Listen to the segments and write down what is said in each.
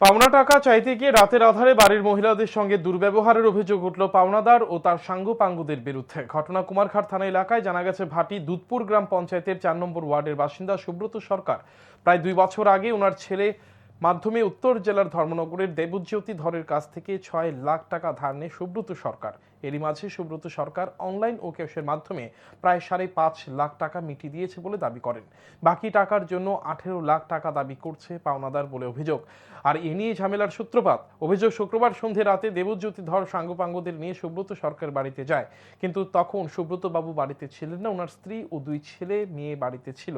পাওনা টাকা চাইতে গিয়ে রাতের আধারে বাড়ির মহিলাদের সঙ্গে দুর্ব্যবহারের অভিযোগ উঠল পাওনাদার ও তার সাঙ্গু পাঙ্গুদের বিরুদ্ধে। ঘটনা কুমারঘাট থানা এলাকায় জানা গেছে, ভাটি দুধপুর গ্রাম পঞ্চায়েতের চার নম্বর ওয়ার্ডের বাসিন্দা সুব্রত সরকার। প্রায় দুই বছর আগে ওনার ছেলে মাধ্যমে উত্তর জেলার ধর্মনগরের দেবজ্যোতি ধরের কাছ থেকে ছয় লাখ টাকা ধার নেয় সুব্রত সরকার। এরই মাঝে সুব্রত সরকার অনলাইন ও ক্যাশের মাধ্যমে প্রায় সাড়ে পাঁচ লাখ টাকা মিটিয়ে দিয়েছে বলে দাবি করেন। বাকি টাকার জন্য আঠেরো লাখ টাকা দাবি করছে পাওনাদার বলে অভিযোগ। আর এ নিয়ে ঝামেলার সূত্রপাত। অভিযোগ শুক্রবার সন্ধে রাতে দেবজ্যোতি ধর সাঙ্গপাঙ্গদের নিয়ে সুব্রত সরকার বাড়িতে যায়। কিন্তু তখন সুব্রত বাবু বাড়িতে ছিলেন না, ওনার স্ত্রী ও দুই ছেলে মেয়ে বাড়িতে ছিল।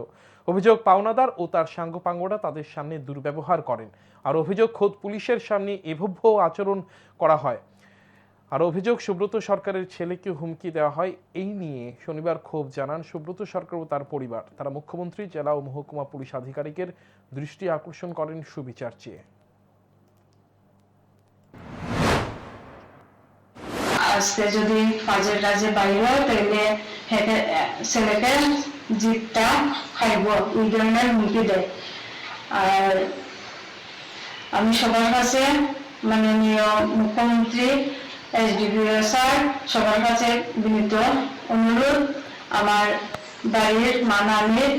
অভিযোগ পাওনাদার ও তার সাঙ্গপাঙ্গরা তাদের সামনে দুর্ব্যবহার করেন। আর অভিযোগ খোদ পুলিশের সামনে এভব্য আচরণ করা হয়। আর অভিযোগ, সুব্রত সরকারের ছেলেকে হুমকি দেওয়া হয়, এই নিয়ে শনিবার ক্ষোভ জানান সুব্রত সরকার ও তার পরিবার। তারা মুখ্যমন্ত্রী, জেলা ও মহকুমা পুলিশ আধিকারিকের দৃষ্টি আকর্ষণ করেন সুবিচার চেয়ে। আজকে যদি কাজে বাইর হয়, তাহলে ছেলেকে জিতটা খাইব। ধরনের হুমকি দেয়। আর আমি সবার কাছে মাননীয় মুখ্যমন্ত্রী এসডিপিও স্যার, সবার কাছে বিনীত অনুরোধ। আমার বাড়ির মানানির,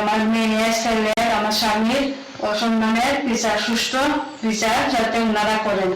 আমার মেয়ে, ছেলে, আমার স্বামীর অসম্মানের বিচার সুষ্ঠু বিচার যাতে ওনারা করেন।